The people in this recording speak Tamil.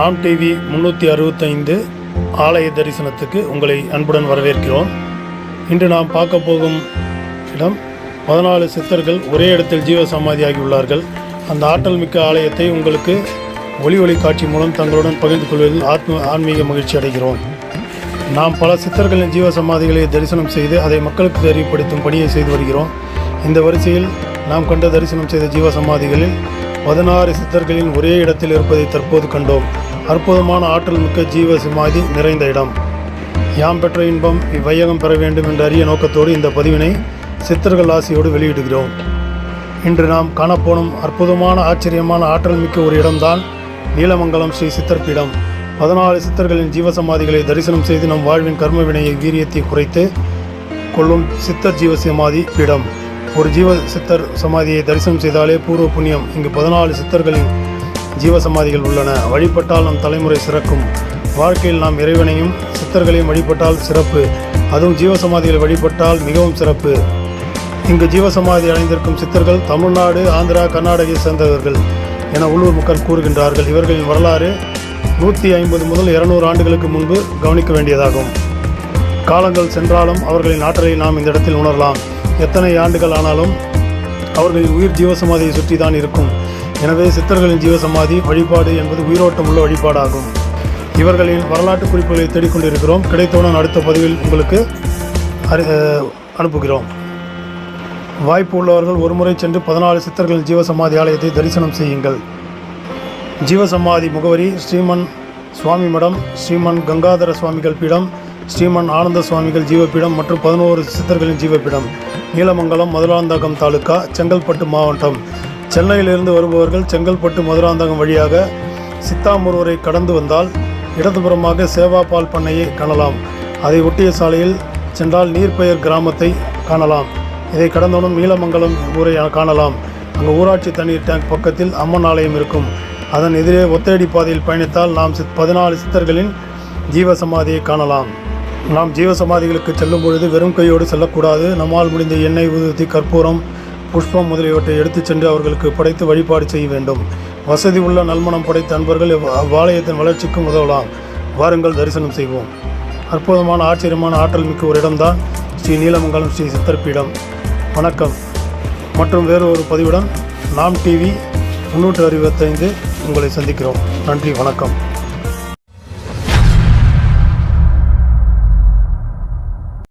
நாம் டிவி முன்னூற்றி அறுபத்தைந்து ஆலய தரிசனத்துக்கு உங்களை அன்புடன் வரவேற்கிறோம். இன்று நாம் பார்க்க போகும் இடம் பதினாலு சித்தர்கள் ஒரே இடத்தில் ஜீவ சமாதியாகியுள்ளார்கள் அந்த ஆற்றல் மிக்க ஆலயத்தை உங்களுக்கு ஒளி ஒளி காட்சி மூலம் தங்களுடன் பகிர்ந்து கொள்வதில் ஆத்ம ஆன்மீக மகிழ்ச்சி அடைகிறோம். நாம் பல சித்தர்களின் ஜீவ சமாதிகளை தரிசனம் செய்து அதை மக்களுக்கு தெரியப்படுத்தும் பணியை செய்து வருகிறோம். இந்த வரிசையில் நாம் கண்ட தரிசனம் செய்த ஜீவ சமாதிகளில் பதினாறு சித்தர்களின் ஒரே இடத்தில் இருப்பதை தற்போது கண்டோம். அற்புதமான ஆற்றல் மிக்க ஜீவ சிமாதி நிறைந்த இடம். யாம் பெற்ற இன்பம் இவ்வையகம் பெற வேண்டும் என்ற அரிய நோக்கத்தோடு இந்த பதிவினை சித்தர்கள் ஆசையோடு வெளியிடுகிறோம். இன்று நாம் காணப்போனும் அற்புதமான ஆச்சரியமான ஆற்றல் மிக்க ஒரு இடம்தான் நீலமங்கலம் ஸ்ரீ சித்தர் பீடம் பதினாலு சித்தர்களின் ஜீவசமாதிகளை தரிசனம் செய்து நம் வாழ்வின் கர்ம வினையை வீரியத்தை குறைத்து கொள்ளும் சித்தர் ஜீவ சமாதி பீடம். ஒரு ஜீவ சித்தர் சமாதியை தரிசனம் செய்தாலே பூர்வ புண்ணியம். இங்கு பதினாலு சித்தர்களின் ஜீவ சமாதிகள் உள்ளன. வழிபட்டால் நம் தலைமுறை சிறக்கும். வாழ்க்கையில் நாம் இறைவனையும் சித்தர்களையும் வழிபட்டால் சிறப்பு. அதுவும் ஜீவசமாதிகளை வழிபட்டால் மிகவும் சிறப்பு. இங்கு ஜீவசமாதி அடைந்திருக்கும் சித்தர்கள் தமிழ்நாடு ஆந்திரா கர்நாடகை சேர்ந்தவர்கள் என உள்ளூர் மக்கள் கூறுகின்றார்கள். இவர்களின் வரலாறு நூற்றி ஐம்பது முதல் இருநூறு ஆண்டுகளுக்கு முன்பு கவனிக்க வேண்டியதாகும். காலங்கள் சென்றாலும் அவர்களின் ஆற்றலை நாம் இந்த இடத்தில் உணரலாம். எத்தனை ஆண்டுகள் ஆனாலும் அவர்களின் உயிர் ஜீவசமாதியை சுற்றி தான் இருக்கும். எனவே சித்தர்களின் ஜீவசமாதி வழிபாடு என்பது உயிரோட்டம் உள்ள வழிபாடாகும். இவர்களின் வரலாற்று குறிப்புகளை தேடிக்கொண்டிருக்கிறோம். கிடைத்தவுடன் அடுத்த பதிவில் உங்களுக்கு அறி அனுப்புகிறோம். வாய்ப்பு உள்ளவர்கள் ஒருமுறை சென்று பதினாலு சித்தர்களின் ஜீவசமாதி ஆலயத்தை தரிசனம் செய்யுங்கள். ஜீவசமாதி முகவரி ஸ்ரீமன் சுவாமி மடம் ஸ்ரீமன் கங்காதர சுவாமிகள் பீடம் ஸ்ரீமன் ஆனந்த சுவாமிகள் ஜீவபீடம் மற்றும் பதினோரு சித்தர்களின் ஜீவபீடம். நீலமங்கலம் மதுராந்தகம் தாலுகா செங்கல்பட்டு மாவட்டம் சென்னையிலிருந்து வருபவர்கள் செங்கல்பட்டு மதுராந்தகம் வழியாக சித்தாமூர்வரை கடந்து வந்தால் இடதுபுறமாக சேவா பால் பண்ணையை காணலாம். அதை ஒட்டிய சாலையில் சென்றால் நீர்பெயர் கிராமத்தை காணலாம். இதை கடந்தவுடன் நீலமங்கலம் ஊரை காணலாம். அங்கு ஊராட்சி தண்ணீர் டேங்க் பக்கத்தில் அம்மன் ஆலயம் இருக்கும். அதன் எதிரே ஒத்தையடி பாதையில் பயணித்தால் நாம் சித் பதினாலு சித்தர்களின் ஜீவ சமாதியை காணலாம். நாம் ஜீவ சமாதிகளுக்கு செல்லும் பொழுது வெறும் கையோடு செல்லக்கூடாது. நம்மால் முடிந்த எண்ணெய் ஊதுவத்தி கற்பூரம் புஷ்பம் முதலியவற்றை எடுத்துச் சென்று அவர்களுக்கு படைத்து வழிபாடு செய்ய வேண்டும். வசதி உள்ள நல்மணம் படைத்த அன்பர்கள் இவ்வாலயத்தின் வளர்ச்சிக்கும் உதவலாம். வாருங்கள் தரிசனம் செய்வோம். அற்புதமான ஆச்சரியமான ஆற்றல் மிக்க ஒரு இடம்தான் ஸ்ரீ நீலமங்கலம் ஸ்ரீ சித்தர்பீடம். வணக்கம். மற்றும் வேறு ஒரு பதிவுடன் நாம் டிவி முன்னூற்று அறுபத்தைந்து உங்களை சந்திக்கிறோம். நன்றி வணக்கம்.